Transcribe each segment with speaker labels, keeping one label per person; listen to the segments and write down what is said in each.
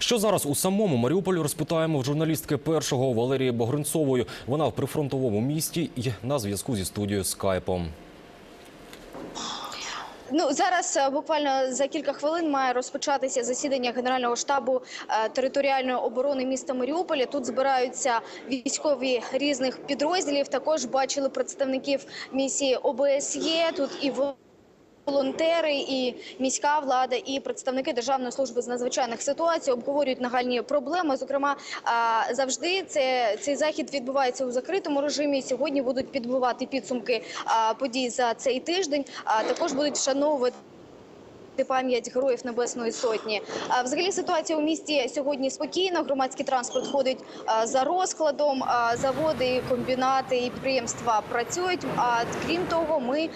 Speaker 1: Що зараз у самому Маріуполі розпитаємо в журналістки першого Валерії Богринцової. Вона в прифронтовому місті і на зв'язку зі студією скайпом.
Speaker 2: Ну зараз е, буквально за кілька хвилин має розпочатися засідання Генерального штабу е, територіальної оборони міста Маріуполя. Тут збираються військові різних підрозділів. Також бачили представників місії ОБСЄ. Тут і волонтери, і міська влада, і представники Державної служби з надзвичайних ситуацій обговорюють нагальні проблеми. Зокрема, завжди це цей захід відбувається у закритому режимі. Сьогодні будуть підбивати підсумки подій за цей тиждень. Також будуть вшановувати. Пам'ять героїв Небесної Сотні. Взагалі ситуація у місті сьогодні спокійна. Громадський транспорт ходить за розкладом. Заводи, комбінати і підприємства працюють. А крім того, ми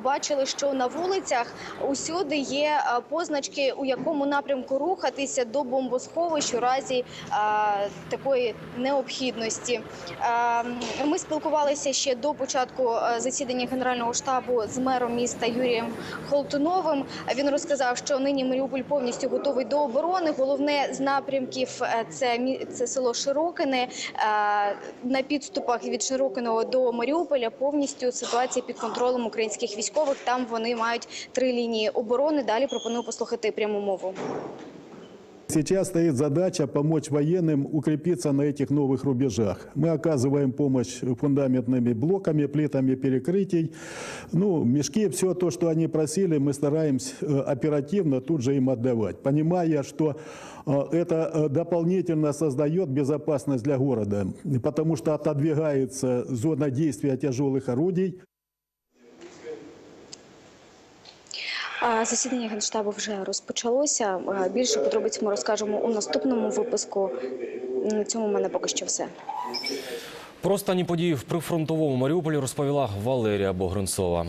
Speaker 2: бачили, що на вулицях усюди є позначки, у якому напрямку рухатися до бомбосховищ у разі такої необхідності. Ми спілкувалися ще до початку засідання генерального штабу з мером міста Юрієм Холтуновим. Він розказав, що нині Маріуполь повністю готовий до оборони. Головне з напрямків е, це це село Широкине. Е, На підступах від Широкиного до Маріуполя повністю ситуація під контролем українських військових. Там вони мають три лінії оборони. Далі пропоную послухати пряму мову.
Speaker 3: Сейчас стоит задача помочь военным укрепиться на этих новых рубежах. Мы оказываем помощь фундаментными блоками, плитами перекрытий. Ну, мешки, все то, что они просили, мы стараемся э, оперативно тут же им отдавать, понимая, что э, это э, дополнительно создает безопасность для города, потому что отодвигается зона действия тяжелых орудий.
Speaker 2: Засідання генштабу вже розпочалося. Більше подробиць ми розкажемо у наступному випуску. На цьому в мене поки що все.
Speaker 1: Про останні події в прифронтовому Маріуполі розповіла Валерія Богринцова.